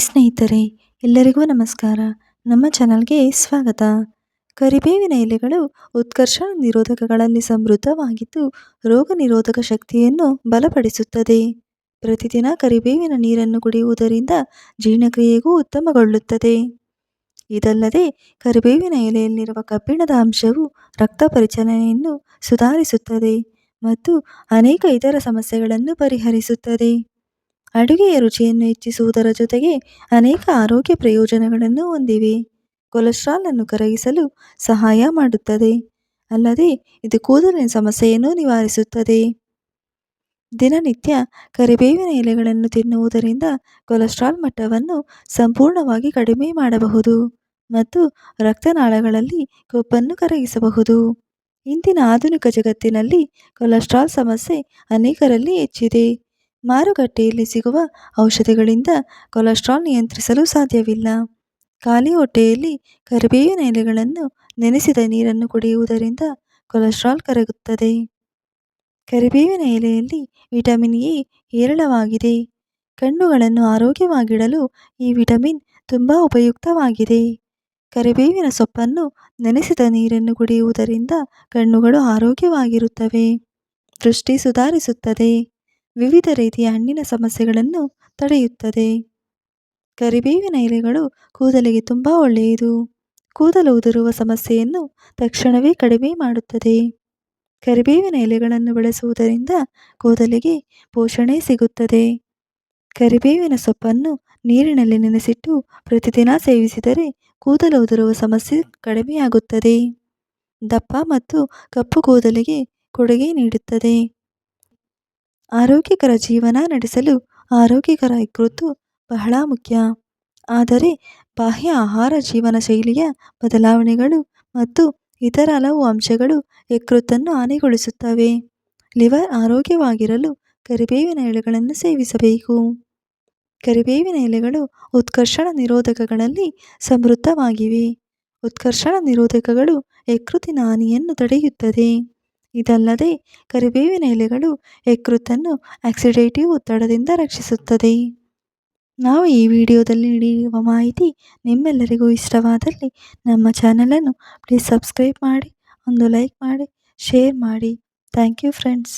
ಸ್ನೇಹಿತರೆ, ಎಲ್ಲರಿಗೂ ನಮಸ್ಕಾರ. ನಮ್ಮ ಚಾನಲ್ಗೆ ಸ್ವಾಗತ. ಕರಿಬೇವಿನ ಎಲೆಗಳು ಉತ್ಕರ್ಷ ನಿರೋಧಕಗಳಲ್ಲಿ ಸಮೃದ್ಧವಾಗಿದ್ದು ರೋಗ ನಿರೋಧಕ ಶಕ್ತಿಯನ್ನು ಬಲಪಡಿಸುತ್ತದೆ. ಪ್ರತಿದಿನ ಕರಿಬೇವಿನ ನೀರನ್ನು ಕುಡಿಯುವುದರಿಂದ ಜೀರ್ಣಕ್ರಿಯೆಗೂ ಉತ್ತಮಗೊಳ್ಳುತ್ತದೆ. ಇದಲ್ಲದೆ ಕರಿಬೇವಿನ ಎಲೆಯಲ್ಲಿರುವ ಕಬ್ಬಿಣದ ಅಂಶವು ರಕ್ತ ಪರಿಚಲನೆಯನ್ನು ಸುಧಾರಿಸುತ್ತದೆ ಮತ್ತು ಅನೇಕ ಇತರ ಸಮಸ್ಯೆಗಳನ್ನು ಪರಿಹರಿಸುತ್ತದೆ. ಅಡುಗೆಯ ರುಚಿಯನ್ನು ಹೆಚ್ಚಿಸುವುದರ ಜೊತೆಗೆ ಅನೇಕ ಆರೋಗ್ಯ ಪ್ರಯೋಜನಗಳನ್ನು ಹೊಂದಿವೆ. ಕೊಲೆಸ್ಟ್ರಾಲ್ ಅನ್ನು ಕರಗಿಸಲು ಸಹಾಯ ಮಾಡುತ್ತದೆ. ಅಲ್ಲದೆ, ಇದು ಕೂದಲಿನ ಸಮಸ್ಯೆಯನ್ನು ನಿವಾರಿಸುತ್ತದೆ. ದಿನನಿತ್ಯ ಕರಿಬೇವಿನ ಎಲೆಗಳನ್ನು ತಿನ್ನುವುದರಿಂದ ಕೊಲೆಸ್ಟ್ರಾಲ್ ಮಟ್ಟವನ್ನು ಸಂಪೂರ್ಣವಾಗಿ ಕಡಿಮೆ ಮಾಡಬಹುದು ಮತ್ತು ರಕ್ತನಾಳಗಳಲ್ಲಿ ಕೊಬ್ಬನ್ನು ಕರಗಿಸಬಹುದು. ಇಂದಿನ ಆಧುನಿಕ ಜಗತ್ತಿನಲ್ಲಿ ಕೊಲೆಸ್ಟ್ರಾಲ್ ಸಮಸ್ಯೆ ಅನೇಕರಲ್ಲಿ ಹೆಚ್ಚಿದೆ. ಮಾರುಕಟ್ಟೆಯಲ್ಲಿ ಸಿಗುವ ಔಷಧಿಗಳಿಂದ ಕೊಲೆಸ್ಟ್ರಾಲ್ ನಿಯಂತ್ರಿಸಲು ಸಾಧ್ಯವಿಲ್ಲ. ಖಾಲಿ ಹೊಟ್ಟೆಯಲ್ಲಿ ಕರಿಬೇವಿನ ಎಲೆಗಳನ್ನು ನೆನೆಸಿದ ನೀರನ್ನು ಕುಡಿಯುವುದರಿಂದ ಕೊಲೆಸ್ಟ್ರಾಲ್ ಕರಗುತ್ತದೆ. ಕರಿಬೇವಿನ ಎಲೆಯಲ್ಲಿ ವಿಟಮಿನ್ ಎ ಹೇರಳವಾಗಿದೆ. ಕಣ್ಣುಗಳನ್ನು ಆರೋಗ್ಯವಾಗಿಡಲು ಈ ವಿಟಮಿನ್ ತುಂಬ ಉಪಯುಕ್ತವಾಗಿದೆ. ಕರಿಬೇವಿನ ಸೊಪ್ಪನ್ನು ನೆನೆಸಿದ ನೀರನ್ನು ಕುಡಿಯುವುದರಿಂದ ಕಣ್ಣುಗಳು ಆರೋಗ್ಯವಾಗಿರುತ್ತವೆ. ದೃಷ್ಟಿ ಸುಧಾರಿಸುತ್ತದೆ. ವಿವಿಧ ರೀತಿಯ ಹಣ್ಣಿನ ಸಮಸ್ಯೆಗಳನ್ನು ತಡೆಯುತ್ತದೆ. ಕರಿಬೇವಿನ ಎಲೆಗಳು ಕೂದಲಿಗೆ ತುಂಬ ಒಳ್ಳೆಯದು. ಕೂದಲು ಉದುರುವ ಸಮಸ್ಯೆಯನ್ನು ತಕ್ಷಣವೇ ಕಡಿಮೆ ಮಾಡುತ್ತದೆ. ಕರಿಬೇವಿನ ಎಲೆಗಳನ್ನು ಬಳಸುವುದರಿಂದ ಕೂದಲಿಗೆ ಪೋಷಣೆ ಸಿಗುತ್ತದೆ. ಕರಿಬೇವಿನ ಸೊಪ್ಪನ್ನು ನೀರಿನಲ್ಲಿ ನೆನೆಸಿಟ್ಟು ಪ್ರತಿದಿನ ಸೇವಿಸಿದರೆ ಕೂದಲು ಉದುರುವ ಸಮಸ್ಯೆ ಕಡಿಮೆಯಾಗುತ್ತದೆ. ದಪ್ಪ ಮತ್ತು ಕಪ್ಪು ಕೂದಲಿಗೆ ಕೊಡುಗೆ ನೀಡುತ್ತದೆ. ಆರೋಗ್ಯಕರ ಜೀವನ ನಡೆಸಲು ಆರೋಗ್ಯಕರ ಯಕೃತ್ತು ಬಹಳ ಮುಖ್ಯ. ಆದರೆ ಬಾಹ್ಯ ಆಹಾರ ಜೀವನ ಶೈಲಿಯ ಬದಲಾವಣೆಗಳು ಮತ್ತು ಇತರ ಹಲವು ಅಂಶಗಳು ಯಕೃತ್ತನ್ನು ಹಾನಿಗೊಳಿಸುತ್ತವೆ ಲಿವರ್ ಆರೋಗ್ಯವಾಗಿರಲು ಕರಿಬೇವಿನ ಎಲೆಗಳನ್ನು ಸೇವಿಸಬೇಕು. ಕರಿಬೇವಿನ ಎಲೆಗಳು ಉತ್ಕರ್ಷಣ ನಿರೋಧಕಗಳಲ್ಲಿ ಸಮೃದ್ಧವಾಗಿವೆ. ಉತ್ಕರ್ಷಣ ನಿರೋಧಕಗಳು ಯಕೃತ್ತಿನ ಹಾನಿಯನ್ನು ತಡೆಯುತ್ತದೆ. ಇದಲ್ಲದೆ ಕರಿಬೇವಿನ ಎಲೆಗಳು ಯಕೃತನ್ನು ಆಕ್ಸಿಡೇಟಿವ್ ಒತ್ತಡದಿಂದ ರಕ್ಷಿಸುತ್ತದೆ. ನಾವು ಈ ವಿಡಿಯೋದಲ್ಲಿ ನೀಡಿರುವ ಮಾಹಿತಿ ನಿಮ್ಮೆಲ್ಲರಿಗೂ ಇಷ್ಟವಾದಲ್ಲಿ ನಮ್ಮ ಚಾನಲನ್ನು ಪ್ಲೀಸ್ ಸಬ್ಸ್ಕ್ರೈಬ್ ಮಾಡಿ, ಒಂದು ಲೈಕ್ ಮಾಡಿ, ಶೇರ್ ಮಾಡಿ. Thank you friends.